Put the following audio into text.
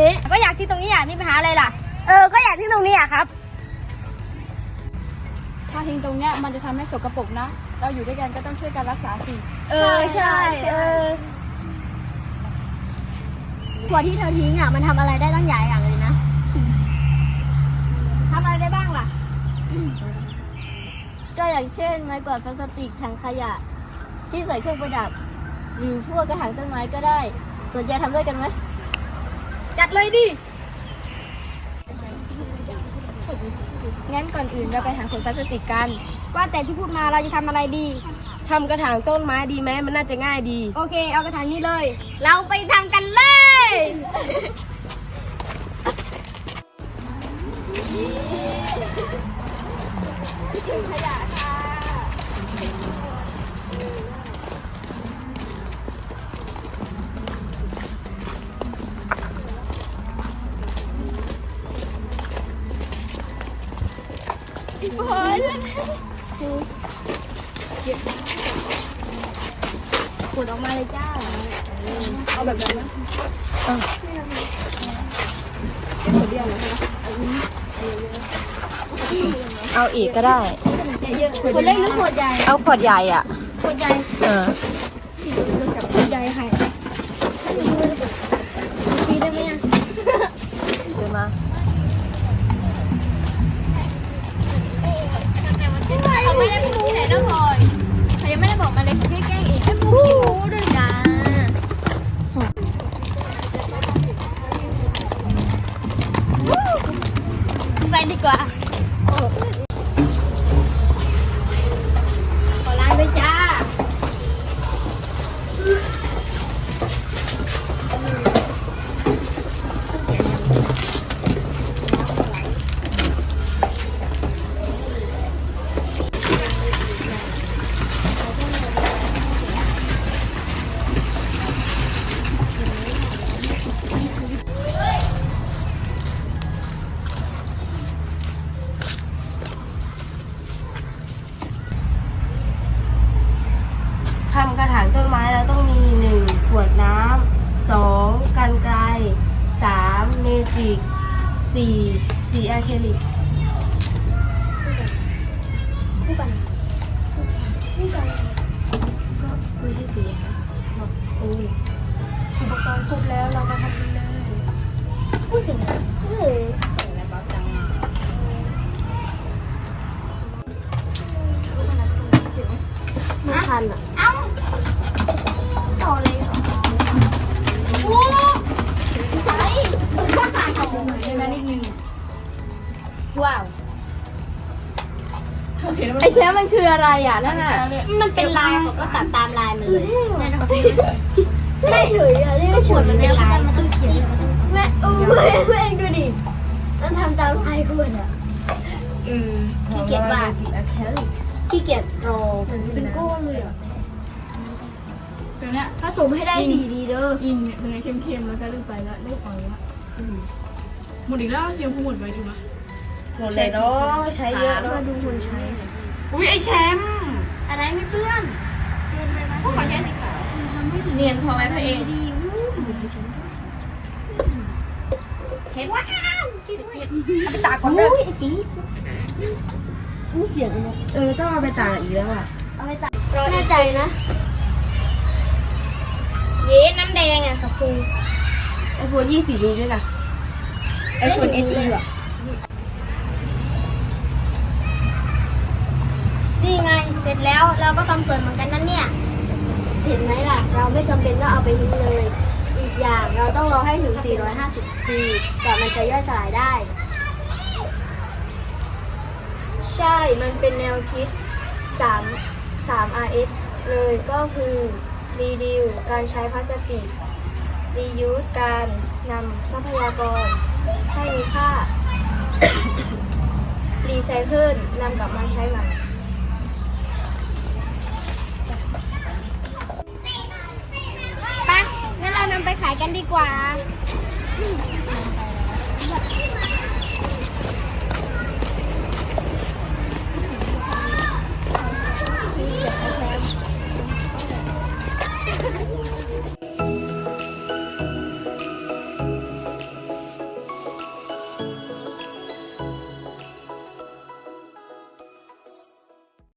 นี้ ก็อยากที่ตรงนี้อยากนี่ไปหาอะไรล่ะ เออ ก็อยากที่ตรงนี้อะครับ ถ้าทิ้งตรงเนี้ยมันจะทำให้สกปรกนะ เราอยู่ด้วยกันก็ต้องช่วยกันรักษาสิเออใช่เออขวดที่เธอทิ้งอะมันทำอะไรได้ตั้งหลายอย่างเลยนะทำอะไรได้บ้างล่ะ ก็อย่างเช่น ไม้กวาดพลาสติกถังขยะ ที่ใส่เครื่องประดับ หรือพวกกระถางต้นไม้ก็ได้ สนใจทำด้วยกันไหม จัดเลยดิ งั้นก่อนอื่นเราไปหาขวดพลาสติกกัน ว่าแต่ที่พูดมาเราจะทำอะไรดี ทำกระถางต้นไม้ดีไหมมันน่าจะง่ายดี โอเค เอากระถางนี้เลย เราไปทำกันเลย ขุดออกมาเลยจ้า เอาแบบนั้นนะเอาอีกก็ได้คนเล็กหรือขวดใหญ่ เอาขวดใหญ่อะ ขวดใหญ่ เออ เมจิกสี่สีอะคริลิกคู่กันก็ไม่ใช่สีค่ะบอกเอออุปกรณ์ครบแล้วเรามาทำกันเลยพูดถึงเออไม่ทันอะ ว้าวเห็นไหมไอเชฟมันคืออะไรอะนั่นน่ะเนี่ยมันเป็นลายผมก็ตัดตามลายมันเลยไม่เฉยอะนี่ก็ขวดมันเป็นลายมันต้องเขียนแม่อู้แม่แม่เองดูดิต้องทำตามลายขวดอะเออขี้เกียจวาดสีอะคริลิกขี้เกียจรอเป็นก้อนเลยอะตัวเนี้ยผสมให้ได้สีดีเด้ออินเนี่ยเป็นไงเข้มๆแล้วก็เริ่มไปแล้วเริ่มอ่อนแล้วหมดอีกแล้วเสียงพูหมดไปถูกไหม หมดเลยเนาะใช้เยอะก็เนาะดูคนใช้ อุ้ยไอแชมป์อะไรไม่เปื้อนพวกขอใช้สีขาวเนียนพอไหมพระเองเห็นว้าวกินด้วยเอาไปตากก่อนโอ้เลยยไอ้ตีกูเสียงเลยเออต้องเอาไปตากอีกแล้วอะเอาไปตัดแน่ใจนะเย้น้ำแดงอะกับครูไอโฟนยี่สิบมีด้วยนะไอโฟนเอสอีอะ นี่ไงเสร็จแล้วเราก็ทำสวนเหมือนกันนั่นเนี่ย เห็นไหมล่ะ เราไม่จำเป็นต้องเอาไปทิ้งเลย อีกอย่างเราต้องรอให้ถึง 450 ปีกว่ามันจะย่อยสลายได้ ใช่ มันเป็นแนวคิด 3 3 RS เลยก็คือ reduce การใช้พลาสติก reuse การนำทรัพยากร ให้มีค่ารีไซเคิลนำกลับมาใช้ใหม่ ไปงั้ นเรานำไปขายกันดีกว่า